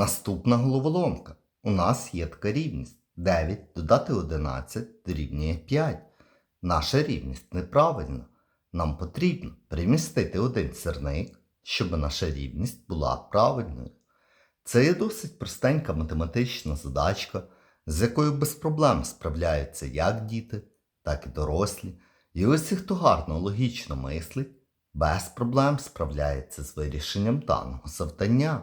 Наступна головоломка. У нас є така рівність. 9 додати 11 дорівнює 5. Наша рівність неправильна. Нам потрібно перемістити один сірник, щоб наша рівність була правильною. Це є досить простенька математична задачка, з якою без проблем справляються як діти, так і дорослі. І усі, хто гарно логічно мислить, без проблем справляється з вирішенням даного завдання.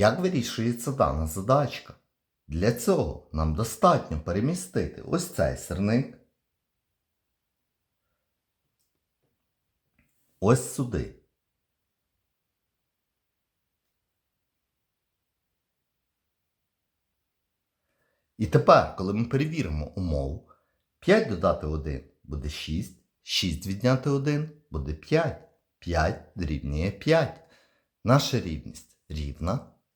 Як вирішується дана задачка? Для цього нам достатньо перемістити ось цей сирник ось сюди. І тепер, коли ми перевіримо умову, 5 додати 1 буде 6, 6 відняти 1 буде 5, 5 дорівнює 5. Наша рівність рівна,